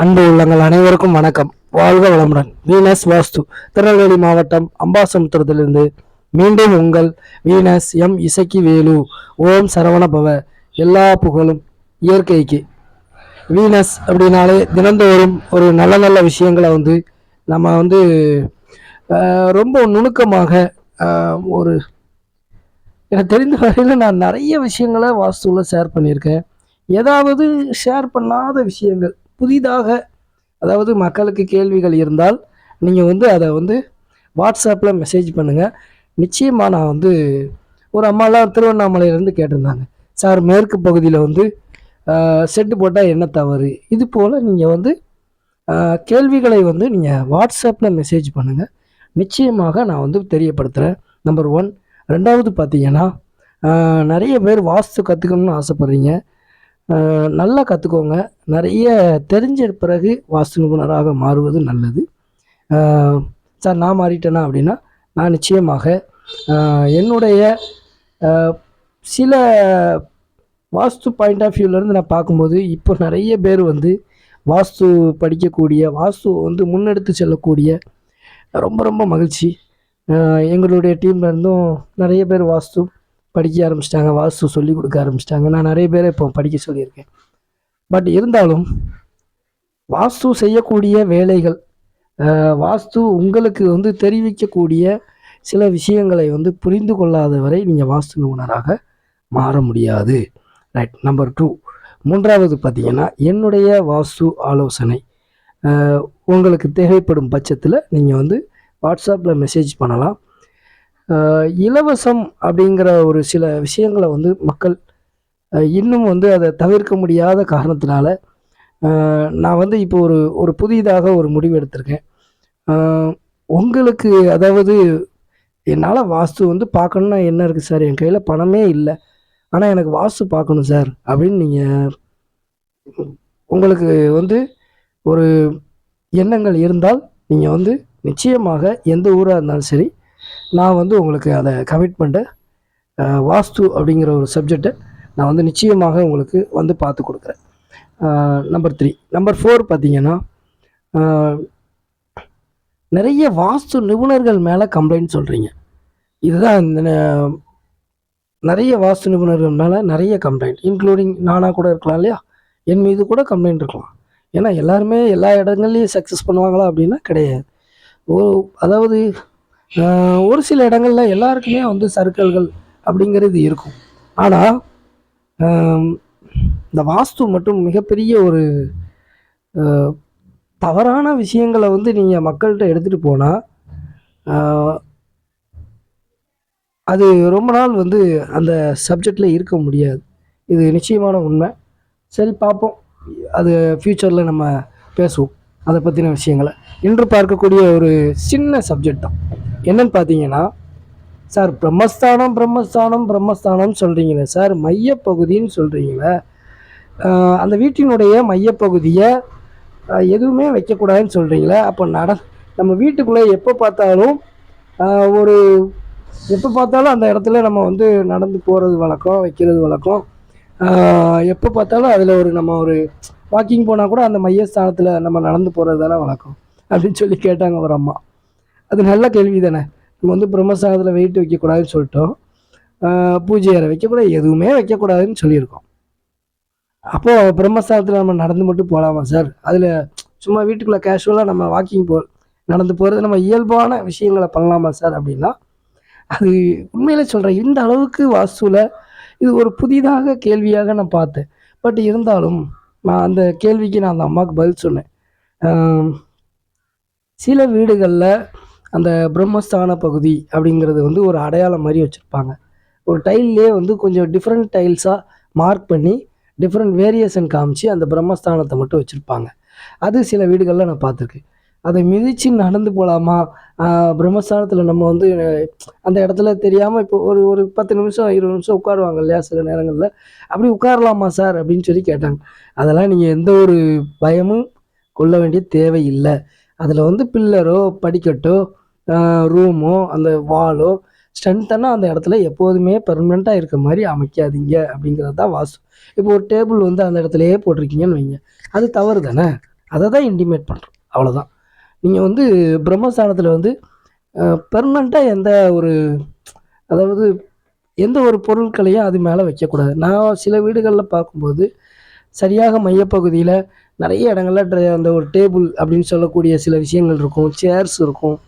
அன்பு உள்ளங்கள் அனைவருக்கும் வணக்கம். வாழ்க வளமுடன். வீனஸ் வாஸ்து திருநெல்வேலி மாவட்டம் அம்பாசமுத்திரத்திலிருந்து மீண்டும் உங்கள் வீனஸ் எம் இசக்கி வேலு ஓம் சரவண பவ எல்லா புகழும் இயற்கைக்கு. வீனஸ் அப்படின்னாலே தினந்தோறும் ஒரு நல்ல நல்ல விஷயங்களை வந்து நம்ம வந்து ரொம்ப நுணுக்கமாக ஒரு எனக்கு தெரிந்த வரையில் நான் நிறைய விஷயங்களை வாஸ்துவில் ஷேர் பண்ணியிருக்கேன். ஏதாவது ஷேர் பண்ணாத விஷயங்கள். புதிதாக அதாவது மக்களுக்கு கேள்விகள் இருந்தால் நீங்கள் வந்து அதை வந்து வாட்ஸ்அப்பில் மெசேஜ் பண்ணுங்கள் நிச்சயமாக நான் வந்து ஒரு அம்மாலாம் திருவண்ணாமலையிலேருந்து கேட்டிருந்தாங்க. சார் மேற்கு பகுதியில் வந்து செட்டு போட்டால் என்ன தவறு? இது போல் நீங்கள் வந்து கேள்விகளை வந்து நீங்கள் வாட்ஸ்அப்பில் மெசேஜ் பண்ணுங்கள் நிச்சயமாக நான் வந்து தெரியப்படுத்துகிறேன் நம்பர் ஒன். ரெண்டாவது பார்த்தீங்கன்னா நிறைய பேர் வாஸ்து கற்றுக்கணும்னு ஆசைப்பட்றீங்க. நல்லா கற்றுக்கோங்க நிறைய தெரிஞ்ச பிறகு வாஸ்து நிபுணராக மாறுவது நல்லது. சார் நான் மாறிட்டேனா அப்படின்னா நான் நிச்சயமாக என்னுடைய சில வாஸ்து பாயிண்ட் ஆஃப் வியூலேருந்து நான் பார்க்கும்போது இப்போ நிறைய பேர் வந்து வாஸ்து படிக்கக்கூடிய வாஸ்து வந்து முன்னெடுத்து செல்லக்கூடிய ரொம்ப ரொம்ப மகிழ்ச்சி. எங்களுடைய டீம்லேருந்தும் நிறைய பேர் வாஸ்து படிக்க ஆரம்பிச்சிட்டாங்க வாஸ்து சொல்லி கொடுக்க ஆரம்பிச்சிட்டாங்க. நான் நிறைய பேரை இப்போ படிக்க சொல்லியிருக்கேன். பட் இருந்தாலும் வாஸ்து செய்யக்கூடிய வேலைகள் வாஸ்து உங்களுக்கு வந்து தெரிவிக்கக்கூடிய சில விஷயங்களை வந்து புரிந்து கொள்ளாத வரை நீங்கள் வாஸ்து நிபுணராக மாற முடியாது. ரைட் நம்பர் டூ மூன்றாவது பார்த்தீங்கன்னா என்னுடைய வாஸ்து ஆலோசனை. உங்களுக்கு தேவைப்படும் பட்சத்தில் நீங்கள் வந்து வாட்ஸ்அப்பில் மெசேஜ் பண்ணலாம். இலவசம் அப்படிங்கிற ஒரு சில விஷயங்களை வந்து மக்கள் இன்னும் வந்து அதை தவிர்க்க முடியாத காரணத்தினால நான் வந்து இப்போ ஒரு ஒரு புதிதாக ஒரு முடிவு எடுத்திருக்கேன். உங்களுக்கு அதாவது என்னால் வாஸ்து வந்து பார்க்கணுன்னா என்ன இருக்குது சார்? என் கையில் பணமே இல்லை. ஆனால் எனக்கு வாஸ்து பார்க்கணும் சார் அப்படின்னு நீங்கள் உங்களுக்கு வந்து ஒரு எண்ணங்கள் இருந்தால் நீங்கள் வந்து நிச்சயமாக எந்த ஊராக இருந்தாலும் சரி நான் வந்து உங்களுக்கு அதை கமிட்மெண்ட்டை வாஸ்து அப்படிங்கிற ஒரு சப்ஜெக்டை நான் வந்து நிச்சயமாக உங்களுக்கு வந்து பார்த்து கொடுக்குறேன். நம்பர் த்ரீ நம்பர் ஃபோர் பார்த்தீங்கன்னா நிறைய வாஸ்து நிபுணர்கள் மேலே கம்ப்ளைண்ட் சொல்கிறீங்க இதுதான் இந்த நிறைய வாஸ்து நிபுணர்கள் மேலே நிறைய கம்ப்ளைண்ட் இன்க்ளூடிங் நானாக கூட இருக்கலாம் இல்லையா? என் மீது கூட கம்ப்ளைண்ட் இருக்கலாம். ஏன்னா எல்லாருமே எல்லா இடங்கள்லையும் சக்ஸஸ் பண்ணுவாங்களா அப்படின்னா கிடையாது. ஓ அதாவது ஒரு சில இடங்களில் எல்லாருக்குமே வந்து சர்க்கிள்கள் அப்படிங்கிறது இருக்கும். ஆனால் இந்த வாஸ்து மட்டும் மிகப்பெரிய ஒரு தவறான விஷயங்களை வந்து நீங்கள் மக்கள்கிட்ட எடுத்துகிட்டு போனால் அது ரொம்ப நாள் வந்து அந்த சப்ஜெக்டில் இருக்க முடியாது. இது நிச்சயமான உண்மை. சரி பார்ப்போம். அது ஃப்யூச்சரில் நம்ம பேசுவோம். அதை பற்றின விஷயங்களை. இன்று பார்க்கக்கூடிய ஒரு சின்ன சப்ஜெக்ட் தான். என்னன்னு பார்த்தீங்கன்னா சார் பிரம்மஸ்தானம் பிரம்மஸ்தானம் பிரம்மஸ்தானம் சொல்கிறீங்களே சார் மையப்பகுதின்னு சொல்கிறீங்களே அந்த வீட்டினுடைய மையப்பகுதியை எதுவுமே வைக்கக்கூடாதுன்னு சொல்கிறீங்களே அப்போ நட நம்ம வீட்டுக்குள்ளே எப்போ பார்த்தாலும் ஒரு எப்போ பார்த்தாலும் அந்த இடத்துல நம்ம வந்து நடந்து போகிறது வழக்கம் வைக்கிறது வழக்கம். எப்போ பார்த்தாலும் அதில் ஒரு நம்ம ஒரு வாக்கிங் போனால் கூட அந்த மையஸ்தானத்தில் நம்ம நடந்து போகிறது தானே வழக்கம். அப்படின்னு சொல்லி கேட்டாங்க ஒரு அம்மா. அது நல்ல கேள்வி தானே நம்ம வந்து பிரம்மஸ்தானத்தில் வெயிட் வைக்கக்கூடாதுன்னு சொல்லிட்டோம். பூஜை அறை வைக்கக்கூடாது எதுவுமே வைக்கக்கூடாதுன்னு சொல்லியிருக்கோம். அப்போது பிரம்மஸ்தானத்தில் நம்ம நடந்து மட்டும் போகலாமா சார்? அதில் சும்மா வீட்டுக்குள்ளே கேஷுவலாக நம்ம வாக்கிங் போ நடந்து போகிறது நம்ம இயல்பான விஷயங்களை பண்ணலாமா சார் அப்படின்னா? அது உண்மையிலே சொல்கிறேன் இந்த அளவுக்கு வாஸ்துவில் இது ஒரு புதிதாக கேள்வியாக நான் பார்த்தேன். பட் இருந்தாலும் நான் அந்த கேள்விக்கு நான் அந்த அம்மாவுக்கு பதில் சொன்னேன். சில வீடுகளில் அந்த பிரம்மஸ்தான பகுதி அப்படிங்கிறது வந்து ஒரு அடையாளம் மாதிரி வச்சுருப்பாங்க. ஒரு டைல்லே வந்து கொஞ்சம் டிஃப்ரெண்ட் டைல்ஸாக மார்க் பண்ணி டிஃப்ரெண்ட் வேரியேஷன் காமிச்சு அந்த பிரம்மஸ்தானத்தை மட்டும் வச்சுருப்பாங்க. அது சில வீடுகளில் நான் பார்த்துருக்கேன். அதை மிதித்து நடந்து போகலாமா பிரம்மஸ்தானத்தில் நம்ம வந்து அந்த இடத்துல தெரியாமல் இப்போ ஒரு ஒரு பத்து நிமிஷம் இருபது நிமிஷம் உட்காருவாங்க இல்லையா சில நேரங்களில்? அப்படி உட்காரலாமா சார்? அப்படின்னு சொல்லி கேட்டாங்க. அதெல்லாம் நீங்கள் எந்த ஒரு பயமும் கொள்ள வேண்டிய தேவை இல்லை அதில் வந்து பில்லரோ படிக்கட்டோ ரூமோ அந்த வாலோ ஸ்ட்ரென்த்தனாக அந்த இடத்துல எப்போதுமே பெர்மனெண்ட்டாக இருக்க மாதிரி அமைக்காதீங்க அப்படிங்கிறது தான் வாசம் இப்போ ஒரு டேபிள் வந்து அந்த இடத்துலையே போட்டிருக்கீங்கன்னு வைங்க. அது தவறு தானே? அதை தான் இன்டிமேட் பண்ணுறோம் அவ்வளோதான் நீங்கள் வந்து பிரம்மஸ்தானத்தில் வந்து பெர்மனெண்ட்டாக எந்த ஒரு அதாவது எந்த ஒரு பொருட்களையும் அது மேலே வைக்கக்கூடாது. நான் சில வீடுகளில் பார்க்கும்போது சரியாக மையப்பகுதியில் நிறைய இடங்களில் ட்ர- அந்த ஒரு டேபிள் அப்படின்னு சொல்லக்கூடிய சில விஷயங்கள் இருக்கும் சேர்ஸ் இருக்கும்.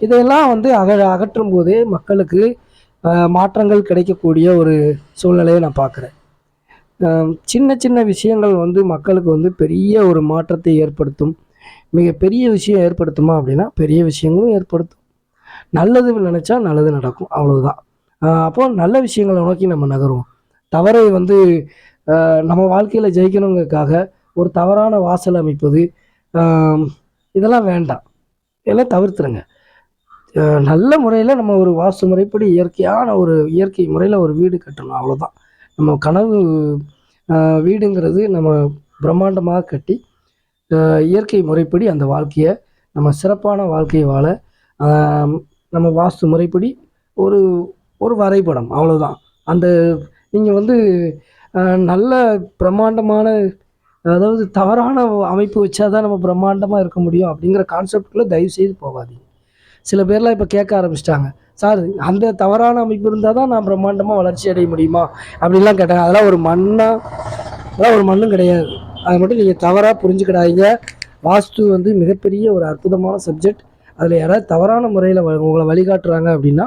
இதையெல்லாம் வந்து அக அகற்றும் போதே மக்களுக்கு மாற்றங்கள் கிடைக்கக்கூடிய ஒரு சூழ்நிலையை நான் பார்க்குறேன். சின்ன சின்ன விஷயங்கள் வந்து மக்களுக்கு வந்து பெரிய ஒரு மாற்றத்தை ஏற்படுத்தும் மிக பெரிய விஷயம் ஏற்படுத்துமா அப்படின்னா பெரிய விஷயங்களும் ஏற்படுத்தும். நல்லது நினச்சா நல்லது நடக்கும் அவ்வளவுதான். அப்போது நல்ல விஷயங்களை நோக்கி நம்ம நகருவோம். தவறை வந்து நம்ம வாழ்க்கையில் ஜெயிக்கணுங்கிறதுக்காக ஒரு தவறான வாசல் அமைப்பது இதெல்லாம் வேண்டாம். இதெல்லாம் தவிர்த்துருங்க. நல்ல முறையில் நம்ம ஒரு வாஸ்து முறைப்படி இயற்கையான ஒரு இயற்கை முறையில் ஒரு வீடு கட்டணும் அவ்வளோதான் நம்ம கனவு வீடுங்கிறது நம்ம பிரம்மாண்டமாக கட்டி இயற்கை முறைப்படி அந்த வாழ்க்கையை நம்ம சிறப்பான வாழ்க்கையை வாழ நம்ம வாஸ்து முறைப்படி ஒரு ஒரு வரைபடம் அவ்வளோதான் அந்த நீங்கள் வந்து நல்ல பிரம்மாண்டமான அதாவது தவறான அமைப்பு வச்சா தான் நம்ம பிரம்மாண்டமாக இருக்க முடியும் அப்படிங்கிற கான்செப்டுக்குள்ளே தயவு செய்து போகாதீங்க. சில பேர்லாம் இப்போ கேட்க ஆரம்பிச்சிட்டாங்க. சார் அந்த தவறான அமைப்பு இருந்தால் தான் நான் பிரம்மாண்டமாக வளர்ச்சி அடைய முடியுமா? அப்படின்லாம் கேட்டாங்க. அதெல்லாம் ஒரு மண்ணாக அதெல்லாம் ஒரு மண்ணும் கிடையாது. அதை மட்டும் நீங்கள் தவறாக புரிஞ்சுக்கிடாதீங்க. வாஸ்து வந்து மிகப்பெரிய ஒரு அற்புதமான சப்ஜெக்ட் அதில் யாராவது தவறான முறையில் உங்களை வழிகாட்டுறாங்க அப்படின்னா